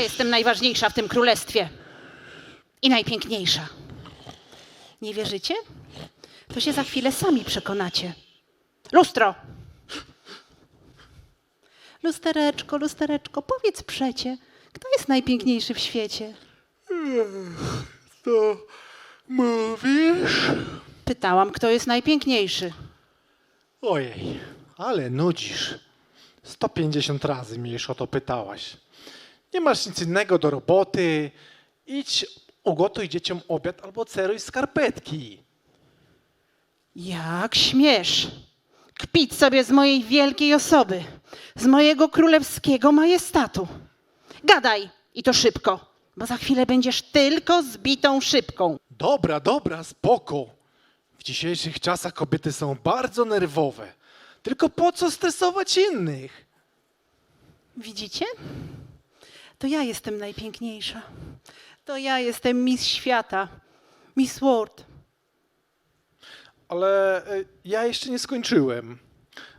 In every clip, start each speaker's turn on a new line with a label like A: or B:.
A: Ja jestem najważniejsza w tym królestwie. I najpiękniejsza. Nie wierzycie? To się za chwilę sami przekonacie. Lustro! Lustereczko, lustereczko, powiedz przecie, kto jest najpiękniejszy w świecie?
B: To mówisz?
A: Pytałam, kto jest najpiękniejszy.
B: Ojej, ale nudzisz. 150 razy mnie już o to pytałaś. Nie masz nic innego do roboty. Idź, ugotuj dzieciom obiad albo ceruj skarpetki.
A: Jak śmiesz kpić sobie z mojej wielkiej osoby, z mojego królewskiego majestatu. Gadaj i to szybko, bo za chwilę będziesz tylko zbitą szybką.
B: Dobra, dobra, spoko. W dzisiejszych czasach kobiety są bardzo nerwowe. Tylko po co stresować innych?
A: Widzicie? To ja jestem najpiękniejsza. To ja jestem Miss Świata, Miss World.
B: Ale e, ja jeszcze nie skończyłem.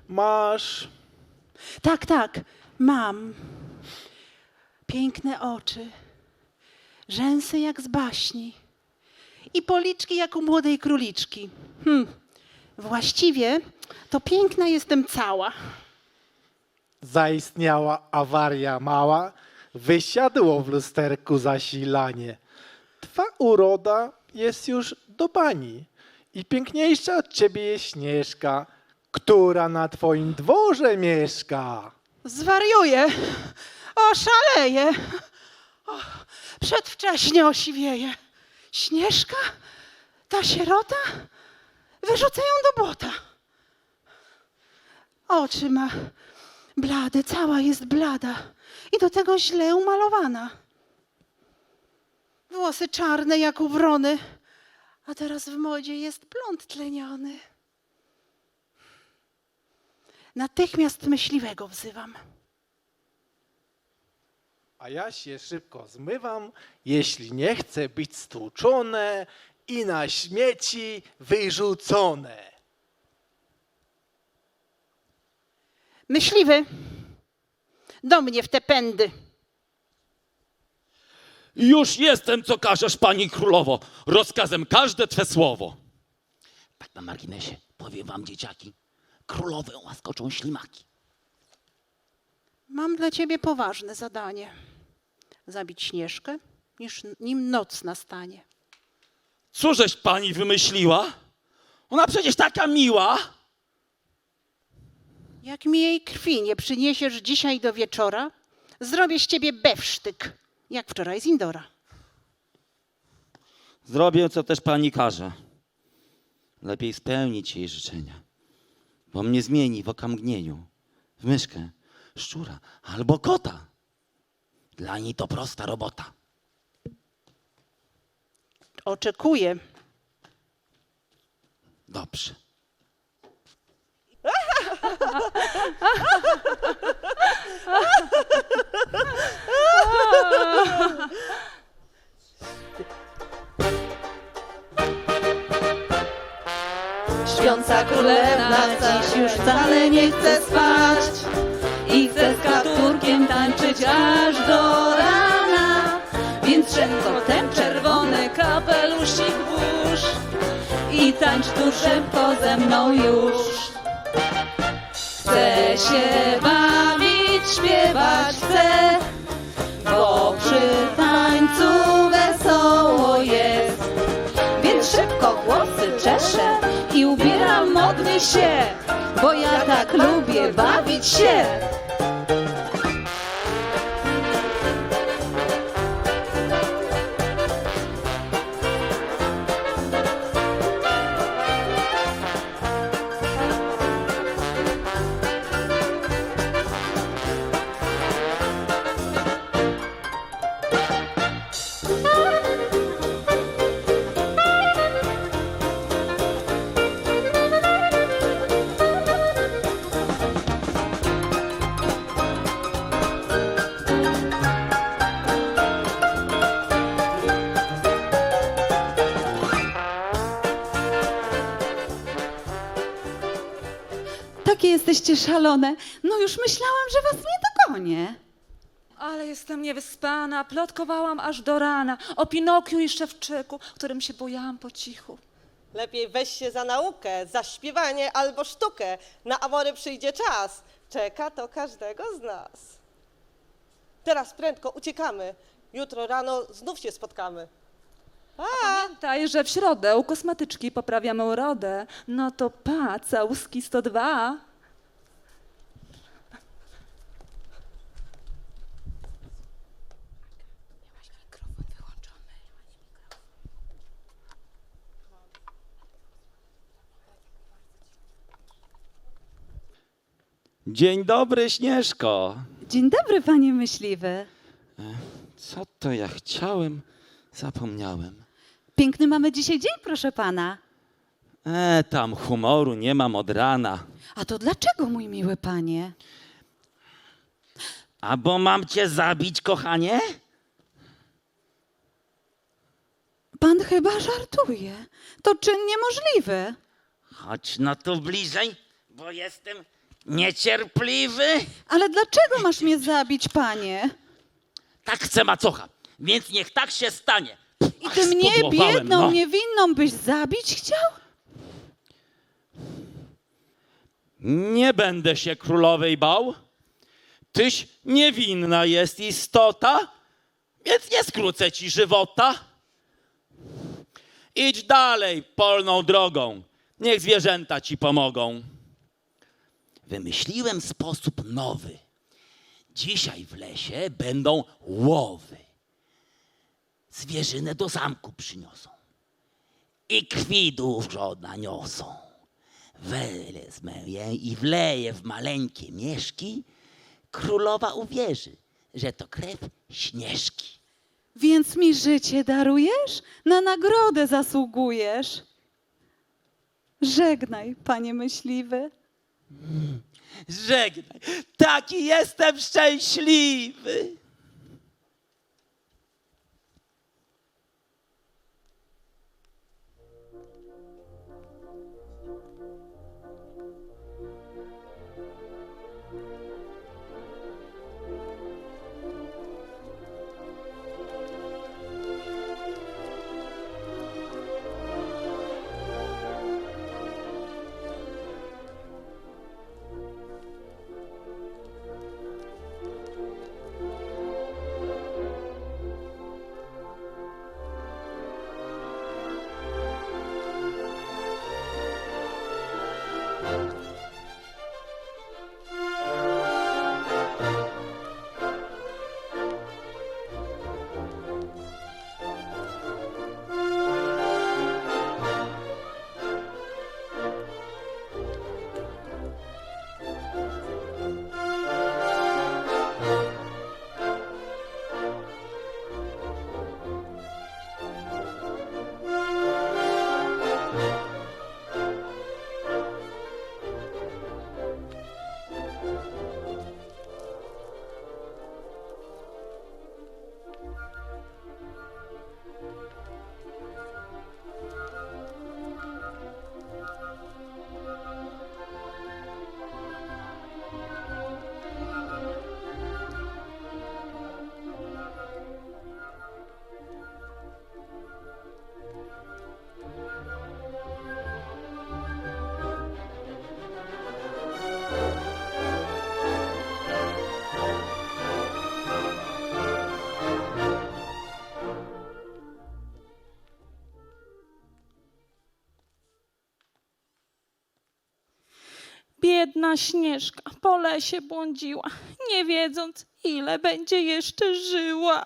B: Masz.
A: Tak, tak, mam. Piękne oczy, rzęsy jak z baśni i policzki jak u młodej króliczki. Hm. Właściwie to piękna jestem cała.
B: Zaistniała awaria mała, wysiadło w lusterku zasilanie. Twa uroda jest już do bani i piękniejsza od ciebie jest Śnieżka, która na twoim dworze mieszka.
A: Zwariuję, oszaleję, o, przedwcześnie osiwieję. Śnieżka? Ta sierota? Wyrzucę ją do błota. Oczy ma blade, cała jest blada i do tego źle umalowana. Włosy czarne jak u wrony, a teraz w modzie jest blond tleniony. Natychmiast myśliwego wzywam.
B: A ja się szybko zmywam, jeśli nie chcę być stłuczone i na śmieci wyrzucone.
A: Myśliwy, do mnie w te pędy.
C: Już jestem, co każesz, pani królowo. Rozkazem każde twe słowo. Tak na marginesie, powiem wam, dzieciaki, królowę łaskoczą ślimaki.
A: Mam dla ciebie poważne zadanie. Zabić Śnieżkę, niż, nim noc nastanie.
C: Cóżeś pani wymyśliła? Ona przecież taka miła.
A: Jak mi jej krwi nie przyniesiesz dzisiaj do wieczora, zrobię z ciebie bewsztyk, jak wczoraj z Indora.
C: Zrobię, co też pani każe. Lepiej spełnić jej życzenia, bo mnie zmieni w okamgnieniu w myszkę, szczura albo kota. Dla niej to prosta robota.
A: Oczekuję.
C: Dobrze.
D: Śpiąca królewna dziś już wcale nie chce spać I chce z kapturkiem tańczyć aż do rana. Więc szybko ten czerwony kapelusik włóż I tańcz tu szybko ze mną już Chcę się bawić, śpiewać chcę Bo przy tańcu wesoło jest więc szybko włosy czeszę i ubieram modnie się, bo ja tak lubię bawić się.
E: Jesteście szalone. No już myślałam, że was nie dogonię. Ale jestem niewyspana, plotkowałam aż do rana o Pinokiu i Szewczyku, którym się bujałam po cichu.
F: Lepiej weź się za naukę, za śpiewanie albo sztukę. Na amory przyjdzie czas. Czeka to każdego z nas. Teraz prędko uciekamy. Jutro rano znów się spotkamy. A,
E: Pamiętaj, że w środę u kosmetyczki poprawiamy urodę. No to pa, całuski 102.
C: Dzień dobry, Śnieżko.
D: Dzień dobry, panie myśliwy.
C: Co to ja chciałem? Zapomniałem.
D: Piękny mamy dzisiaj dzień, proszę pana.
C: E, tam humoru nie mam od rana.
D: A to dlaczego, mój miły panie?
C: A bo mam cię zabić, kochanie?
D: Pan chyba żartuje. To czyn niemożliwy.
C: Chodź no tu bliżej, bo jestem niecierpliwy.
D: Ale dlaczego masz mnie zabić, panie?
C: Tak chce macocha, więc niech tak się stanie.
D: I
C: Ach,
D: ty mnie, biedną,
C: no.
D: niewinną, byś zabić chciał?
C: Nie będę się królowej bał. Tyś niewinna jest istota, więc nie skrócę ci żywota. Idź dalej polną drogą, niech zwierzęta ci pomogą. Wymyśliłem sposób nowy. Dzisiaj w lesie będą łowy. Zwierzynę do zamku przyniosą i krwi dużo naniosą. Wezmę je i wleję w maleńkie mieszki. Królowa uwierzy, że to krew Śnieżki.
D: Więc mi życie darujesz? Na nagrodę zasługujesz. Żegnaj, panie myśliwy.
C: Żegnaj, taki jestem szczęśliwy.
G: Biedna Śnieżka po lesie błądziła, nie wiedząc, ile będzie jeszcze żyła.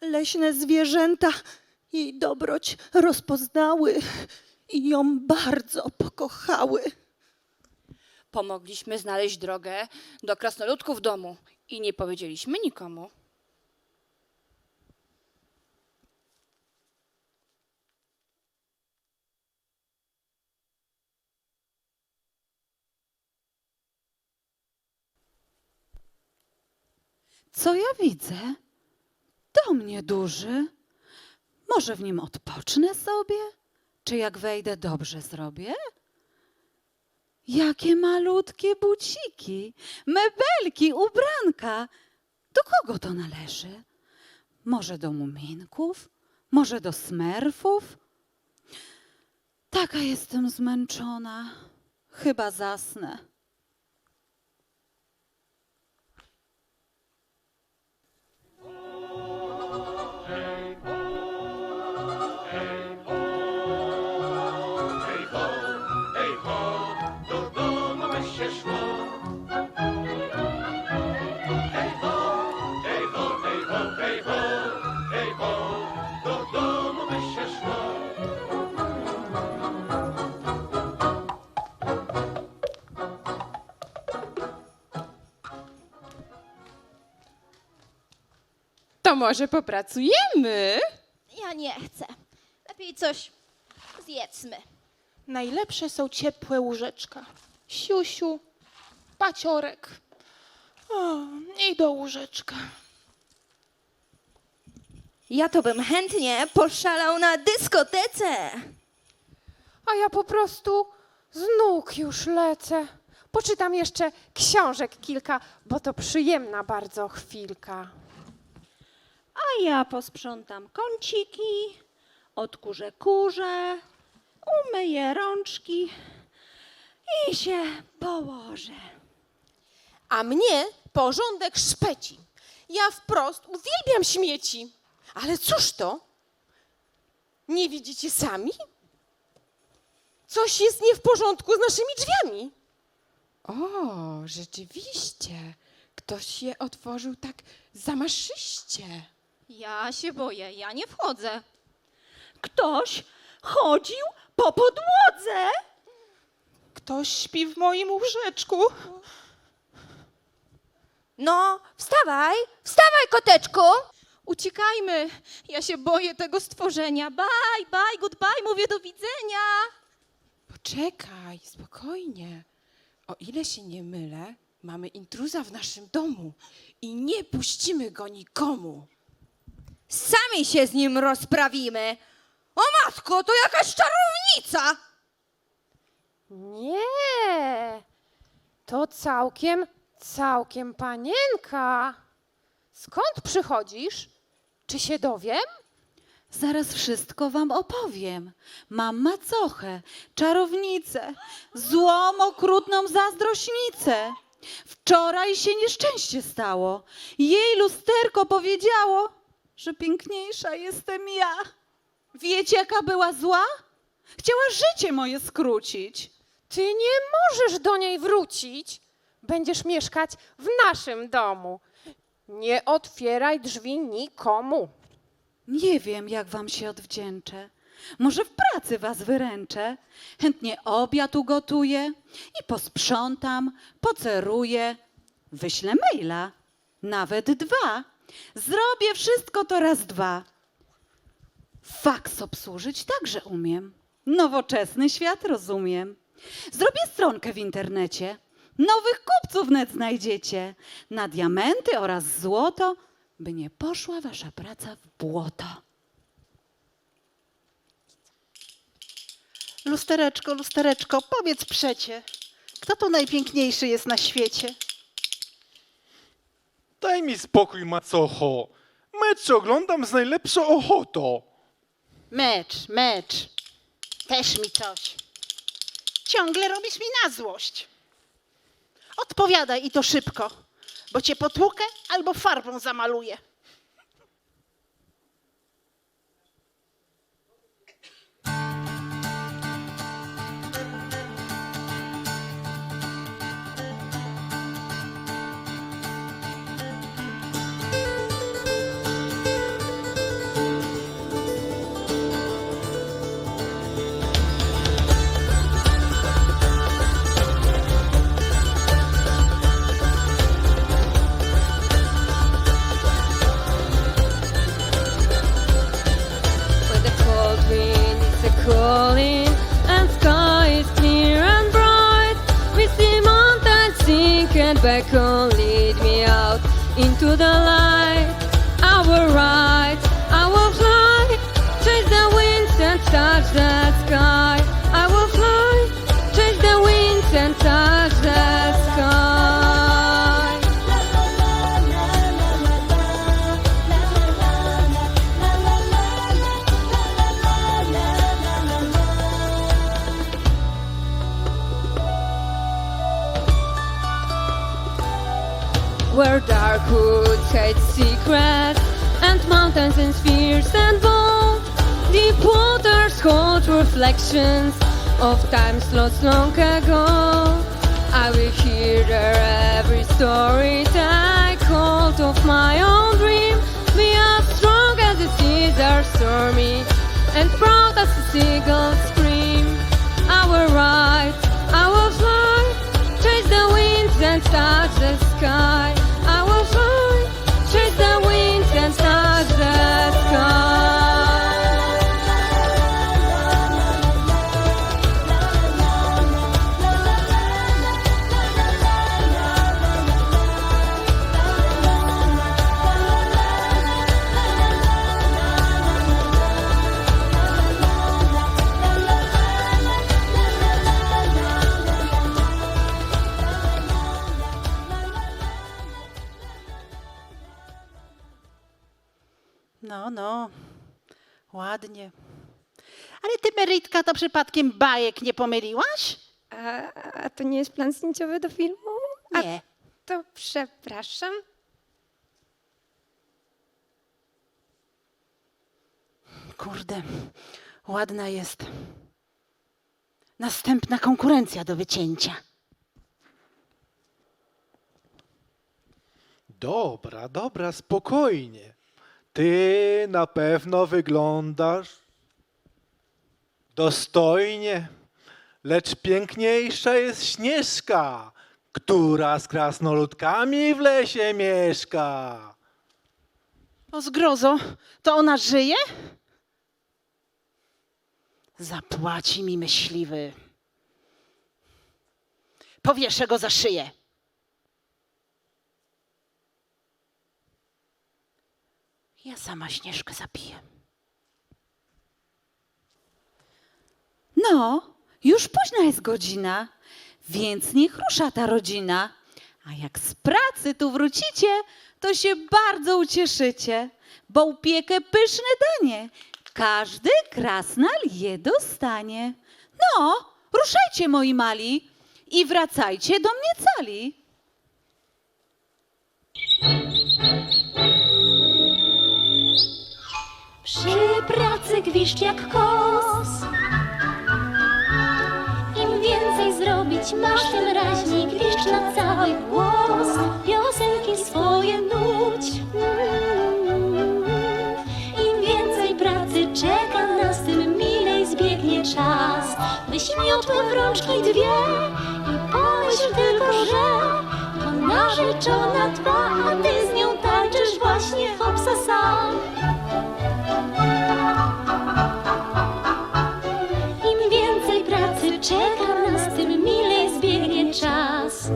H: Leśne zwierzęta jej dobroć rozpoznały i ją bardzo pokochały.
I: Pomogliśmy znaleźć drogę do krasnoludków domu i nie powiedzieliśmy nikomu.
D: Co ja widzę? Dom nieduży. Może w nim odpocznę sobie? Czy jak wejdę, dobrze zrobię? Jakie malutkie buciki, mebelki, ubranka. Do kogo to należy? Może do muminków? Może do smerfów? Taka jestem zmęczona. Chyba zasnę.
J: To może popracujemy?
H: Ja nie chcę. Lepiej coś zjedzmy.
J: Najlepsze są ciepłe łóżeczka. Siusiu, paciorek. O, I do łóżeczka.
I: Ja to bym chętnie poszalał na dyskotece.
K: A ja po prostu z nóg już lecę. Poczytam jeszcze książek kilka, bo to przyjemna bardzo chwilka.
I: A ja posprzątam kąciki, odkurzę kurze, umyję rączki i się położę.
K: A mnie porządek szpeci. Ja wprost uwielbiam śmieci. Ale cóż to? Nie widzicie sami? Coś jest nie w porządku z naszymi drzwiami. O, rzeczywiście. Ktoś je otworzył tak zamaszyście.
H: Ja się boję, ja nie wchodzę.
I: Ktoś chodził po podłodze.
J: Ktoś śpi w moim łóżeczku.
I: No, wstawaj, wstawaj, koteczku.
H: Uciekajmy. Ja się boję tego stworzenia. Bye, bye, goodbye, mówię do widzenia.
J: Poczekaj, spokojnie. O ile się nie mylę, mamy intruza w naszym domu i nie puścimy go nikomu.
I: Sami się z nim rozprawimy. O matko, to jakaś czarownica.
K: Nie, to całkiem, całkiem panienka. Skąd przychodzisz? Czy się dowiem?
D: Zaraz wszystko wam opowiem. Mam macochę, czarownicę, złą, okrutną zazdrośnicę. Wczoraj się nieszczęście stało. Jej lusterko powiedziało, że piękniejsza jestem ja. Wiecie, jaka była zła? Chciała życie moje skrócić.
K: Ty nie możesz do niej wrócić. Będziesz mieszkać w naszym domu. Nie otwieraj drzwi nikomu.
D: Nie wiem, jak wam się odwdzięczę. Może w pracy was wyręczę. Chętnie obiad ugotuję i posprzątam, poceruję. Wyślę maila, nawet dwa. Zrobię wszystko to raz dwa. Faks obsłużyć także umiem. Nowoczesny świat rozumiem. Zrobię stronkę w internecie. Nowych kupców net znajdziecie. Na diamenty oraz złoto, by nie poszła wasza praca w błoto.
A: Lustereczko, lustereczko, powiedz przecie, kto tu najpiękniejszy jest na świecie?
B: Daj mi spokój, macocho. Mecz oglądam z najlepszą ochotą.
A: Mecz, mecz. Też mi coś. Ciągle robisz mi na złość. Odpowiadaj i to szybko, bo cię potłukę albo farbą zamaluję.
K: And beckon, lead me out into the light. I will ride, I will fly, chase the winds and touch the sky. I will fly, chase the winds and
L: touch mountains in spheres and bold, deep waters hold reflections of times lost long ago. I will hear every story, take hold of my own dream, be as strong as the seas are stormy, and proud as the seagulls scream. I rise, I will fly, chase the winds and touch the sky.
A: Ładnie. Ale ty, Merytka, to przypadkiem bajek nie pomyliłaś?
L: A, a to nie jest plan zdjęciowy do filmu? A
A: Nie.
L: to przepraszam.
A: Kurde, ładna jest. Następna konkurencja do wycięcia.
B: Dobra, dobra, spokojnie. Ty na pewno wyglądasz dostojnie, lecz piękniejsza jest Śnieżka, która z krasnoludkami w lesie mieszka.
A: O zgrozo, to ona żyje? Zapłaci mi myśliwy. Powieszę go za szyję. Ja sama Śnieżkę zabiję.
D: No, już późna jest godzina, więc niech rusza ta rodzina. A jak z pracy tu wrócicie, to się bardzo ucieszycie, bo upiekę pyszne danie. Każdy krasnal je dostanie. No, ruszajcie moi mali i wracajcie do mnie cali.
M: Przy pracy gwiszcz jak kos. Im więcej zrobić masz, tym raźniej gwiszcz na cały głos. Piosenki swoje nuć. Im więcej pracy czeka nas, tym milej zbiegnie czas. Wyśmiotłe w rączki dwie i pomyśl tylko, że to narzeczona twa, a ty z nią tańczysz właśnie hopsa sam. Im więcej pracy czeka nas, tym milej zbiegnie czas.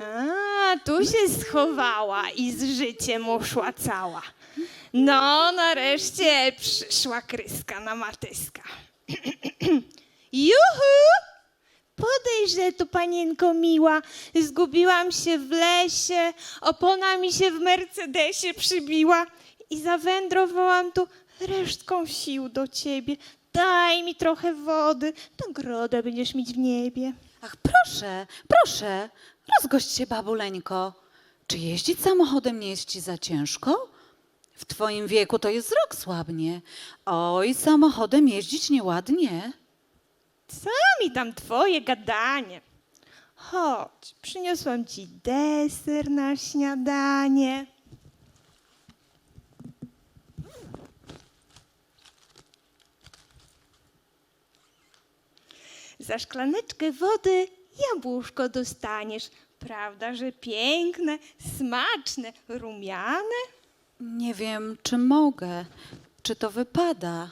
G: A, tu się schowała i z życiem uszła cała. No, nareszcie przyszła kryska na matyska. Juhu! Podejrze tu, panienko miła, zgubiłam się w lesie, opona mi się w Mercedesie przybiła i zawędrowałam tu resztką sił do ciebie. Daj mi trochę wody, nagrodę będziesz mieć w niebie.
D: Ach, proszę, proszę, rozgość się, babuleńko. Czy jeździć samochodem nie jest ci za ciężko? W twoim wieku to jest wzrok słabnie. Oj, samochodem jeździć nieładnie.
G: Co mi tam twoje gadanie? Chodź, przyniosłam ci deser na śniadanie. Za szklaneczkę wody jabłuszko dostaniesz. Prawda, że piękne, smaczne, rumiane?
D: Nie wiem, czy mogę, czy to wypada.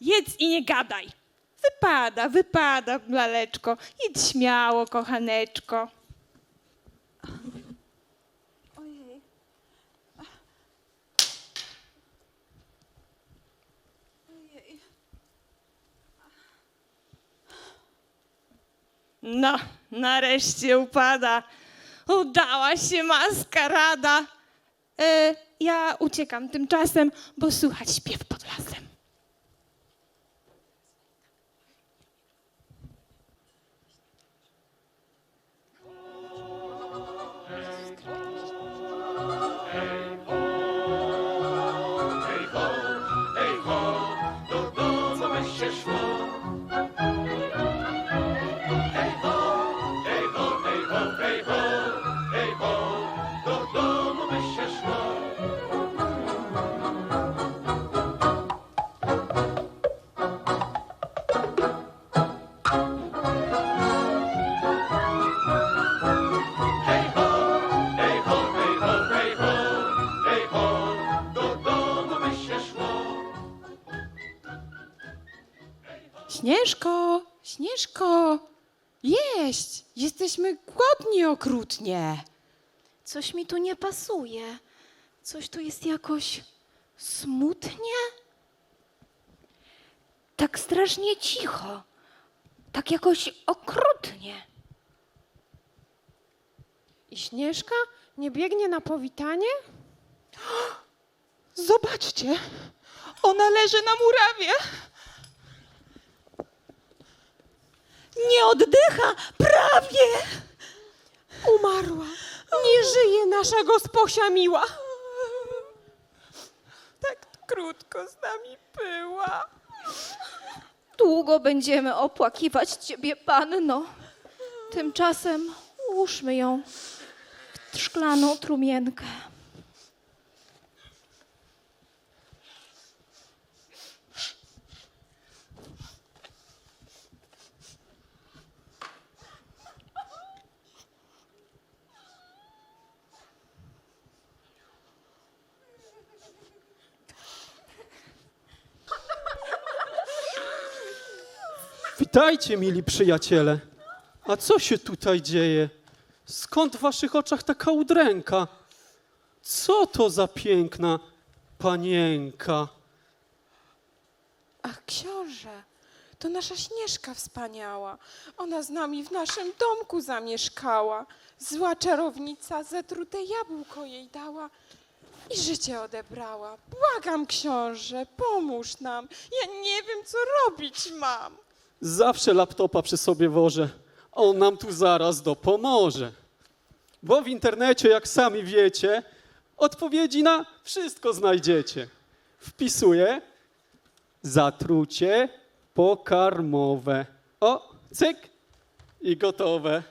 G: Jedz i nie gadaj. Wypada, wypada, laleczko. Jedz śmiało, kochaneczko. Ojej. Ojej. No, nareszcie upada. Udała się maskarada. E, ja uciekam tymczasem, bo słychać śpiew pod lasem.
J: Śnieżko, Śnieżko, jeść! Jesteśmy głodni okrutnie.
M: Coś mi tu nie pasuje. Coś tu jest jakoś smutnie. Tak strasznie cicho. Tak jakoś okrutnie.
J: I Śnieżka nie biegnie na powitanie?
A: Zobaczcie, ona leży na murawie. Nie oddycha, prawie.
J: Umarła. Nie żyje nasza gosposia miła. Tak krótko z nami była.
M: Długo będziemy opłakiwać ciebie, panno. Tymczasem ułóżmy ją w szklaną trumienkę.
N: Witajcie, mili przyjaciele. A co się tutaj dzieje? Skąd w waszych oczach taka udręka? Co to za piękna panienka?
J: Ach, książę, to nasza Śnieżka wspaniała. Ona z nami w naszym domku zamieszkała. Zła czarownica zetrute jabłko jej dała i życie odebrała. Błagam, książę, pomóż nam. Ja nie wiem, co robić mam.
N: Zawsze laptopa przy sobie wożę. On nam tu zaraz dopomoże. Bo w internecie, jak sami wiecie, odpowiedzi na wszystko znajdziecie. Wpisuję zatrucie pokarmowe. O, cyk i gotowe.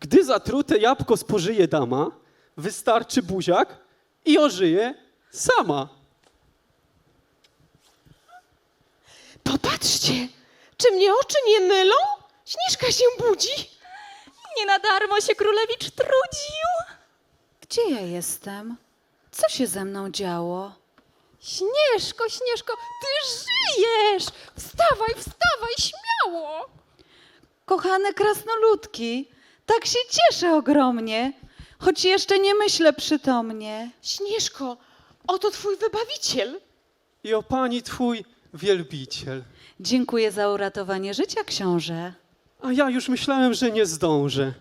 N: Gdy zatrute jabłko spożyje dama, wystarczy buziak i ożyje sama.
G: Popatrzcie, czy mnie oczy nie mylą? Śnieżka się budzi.
M: Nie na darmo się królewicz trudził.
D: Gdzie ja jestem? Co się ze mną działo?
J: Śnieżko, Śnieżko, ty żyjesz! Wstawaj, wstawaj, śmiało!
D: Kochane krasnoludki, tak się cieszę ogromnie, choć jeszcze nie myślę przytomnie.
G: Śnieżko, oto twój wybawiciel.
N: I o pani twój wielbiciel.
D: Dziękuję za uratowanie życia, książę.
N: A ja już myślałem, że nie zdążę.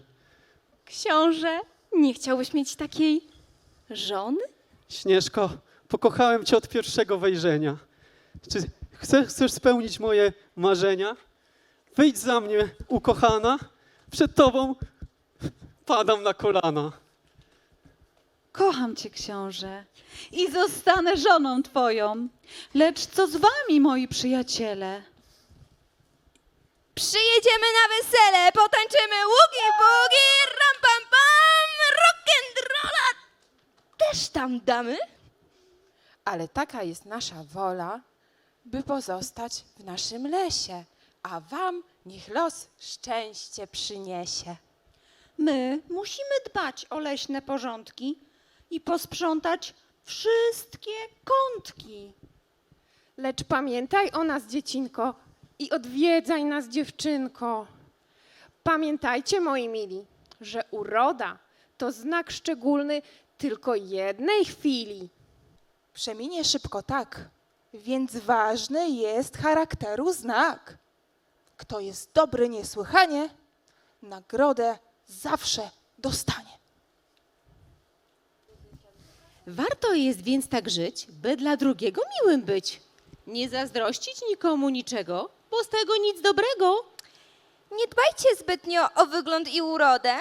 M: Książę, nie chciałbyś mieć takiej żony?
N: Śnieżko, pokochałem cię od pierwszego wejrzenia. Czy chcesz, chcesz spełnić moje marzenia? Wyjdź za mnie, ukochana. Przed tobą padam na kolana.
D: Kocham cię, książę, i zostanę żoną twoją. Lecz co z wami, moi przyjaciele?
H: Przyjedziemy na wesele, potańczymy ługi bugi, ram pam pam, rock'n'rolla też tam damy?
J: Ale taka jest nasza wola, by pozostać w naszym lesie, a wam niech los szczęście przyniesie.
A: My musimy dbać o leśne porządki i posprzątać wszystkie kątki.
J: Lecz pamiętaj o nas, dziecinko, i odwiedzaj nas, dziewczynko. Pamiętajcie, moi mili, że uroda to znak szczególny tylko jednej chwili.
O: Przeminie szybko tak, więc ważny jest charakteru znak. Kto jest dobry niesłychanie,
J: nagrodę zawsze dostanie.
A: Warto jest więc tak żyć, by dla drugiego miłym być. Nie zazdrościć nikomu niczego, bo z tego nic dobrego.
H: Nie dbajcie zbytnio o wygląd i urodę,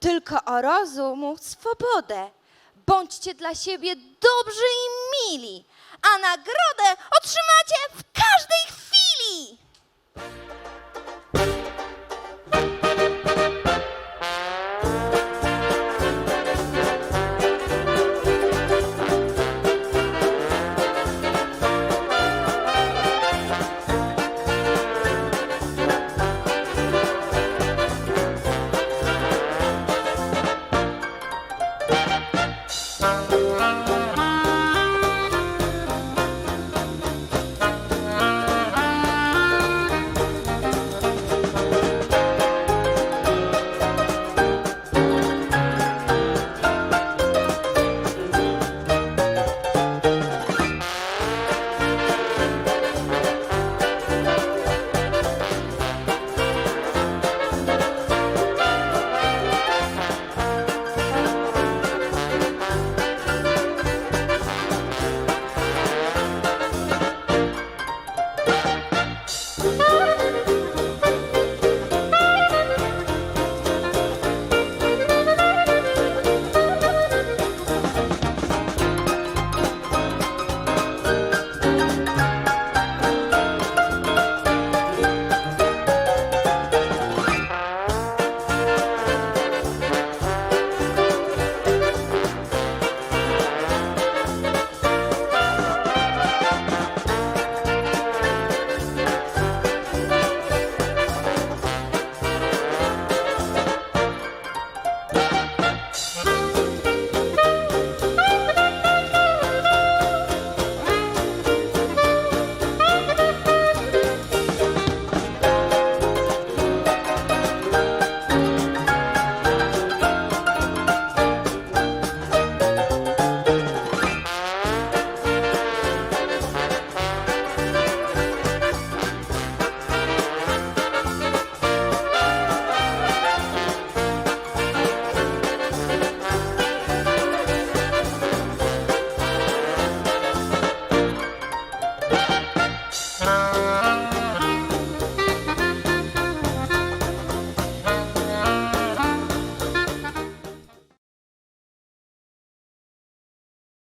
H: tylko o rozum, swobodę. Bądźcie dla siebie dobrzy i mili, a nagrodę otrzymacie w każdej chwili.